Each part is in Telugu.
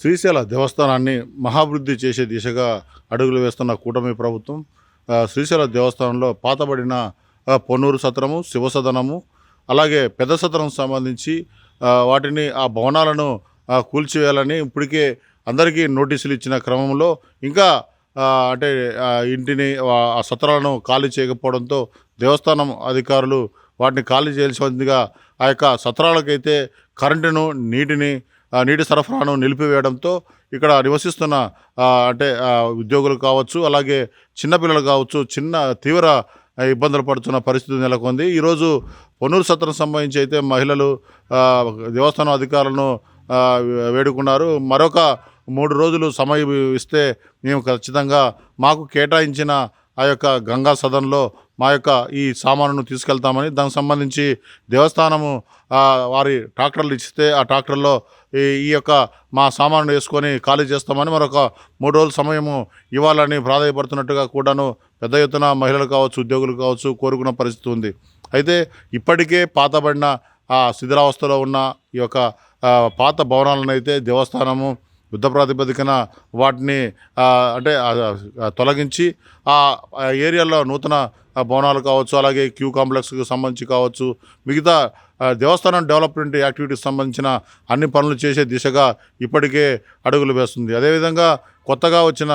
శ్రీశైల దేవస్థానాన్ని మహాభివృద్ధి చేసే దిశగా అడుగులు వేస్తున్న కూటమి ప్రభుత్వం శ్రీశైల దేవస్థానంలో పాతబడిన పొన్నూరు సత్రము శివసదనము అలాగే పెద్ద సత్రం సంబంధించి వాటిని ఆ భవనాలను కూల్చివేయాలని ఇప్పటికే అందరికీ నోటీసులు ఇచ్చిన క్రమంలో ఇంకా అంటే ఇంటిని ఆ సత్రాలను ఖాళీ చేయకపోవడంతో దేవస్థానం అధికారులు వాటిని ఖాళీ చేయాల్సిందిగా ఆ యొక్క సత్రాలకైతే కరెంటును నీటిని నీటి సరఫరాను నిలిపివేయడంతో ఇక్కడ నివసిస్తున్న అంటే ఉద్యోగులు కావచ్చు అలాగే చిన్నపిల్లలు కావచ్చు చిన్న తీవ్ర ఇబ్బందులు పడుతున్న పరిస్థితి నెలకొంది. ఈరోజు పొన్నూరు సత్రం సంబంధించి అయితే మహిళలు దేవస్థానం అధికారులను వేడుకున్నారు. మరొక మూడు రోజులు సమయం ఇస్తే మేము ఖచ్చితంగా మాకు కేటాయించిన ఆ యొక్క గంగా సదన్లో మా యొక్క ఈ సామానును తీసుకెళ్తామని దానికి సంబంధించి దేవస్థానము వారి ట్రాక్టర్లు ఇస్తే ఆ ట్రాక్టర్లో ఈ ఈ యొక్క మా సామాను వేసుకొని ఖాళీ చేస్తామని మరొక మూడు రోజుల సమయము ఇవ్వాలని ప్రాధాయపడుతున్నట్టుగా కూడాను పెద్ద ఎత్తున మహిళలు కావచ్చు ఉద్యోగులు కావచ్చు కోరుకున్న పరిస్థితి ఉంది. అయితే ఇప్పటికే పాతబడిన ఆ శిథిరావస్థలో ఉన్న ఈ యొక్క పాత భవనాలను అయితే దేవస్థానము యుద్ధ ప్రాతిపదికన వాటిని అంటే తొలగించి ఆ ఏరియాలో నూతన భవనాలు కావచ్చు అలాగే క్యూ కాంప్లెక్స్కి సంబంధించి కావచ్చు మిగతా దేవస్థానం డెవలప్మెంట్ యాక్టివిటీకి సంబంధించిన అన్ని పనులు చేసే దిశగా ఇప్పటికే అడుగులు వేస్తుంది. అదేవిధంగా కొత్తగా వచ్చిన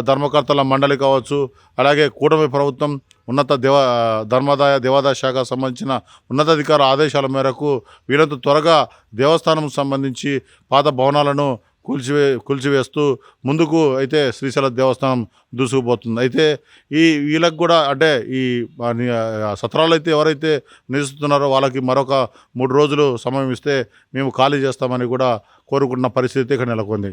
ధర్మకర్తల మండలి కావచ్చు అలాగే కూటమి ప్రభుత్వం ఉన్నత దేవ ధర్మాదాయ దేవాదాయ శాఖ సంబంధించిన ఉన్నతాధికార ఆదేశాల మేరకు వీళ్ళంత త్వరగా దేవస్థానం సంబంధించి పాత భవనాలను కూల్చివే కూల్చివేస్తూ ముందుకు అయితే శ్రీశైల దేవస్థానం దూసుకుపోతుంది. అయితే ఈ వీళ్ళకి కూడా అంటే ఈ సత్రాలు అయితే ఎవరైతే నివసిస్తున్నారో వాళ్ళకి మరొక మూడు రోజులు సమయం ఇస్తే మేము ఖాళీ చేస్తామని కూడా కోరుకున్న పరిస్థితి ఇక్కడ నెలకొంది.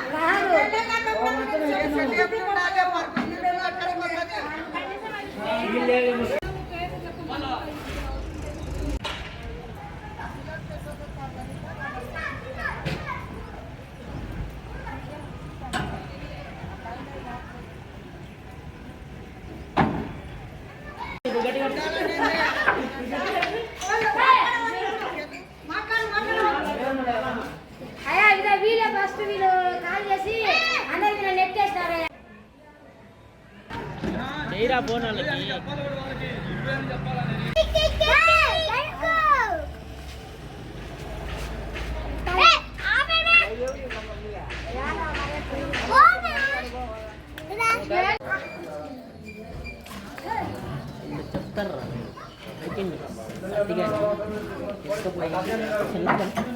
అయ్యా ఇదే వీలే ఫస్ట్ వీళ్ళు కాల్ చేసి అందరికి చెప్తారా అయిపోయింది. అదిగా తీసుకుపోయి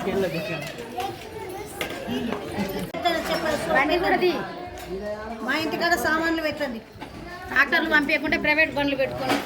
చేనులో పెట్టాను బండి మా ఇంటికాడ సామాన్లు పెట్టండి. ట్రాక్టర్లు పంపించకుండా ప్రైవేట్ బండ్లు పెట్టుకోండి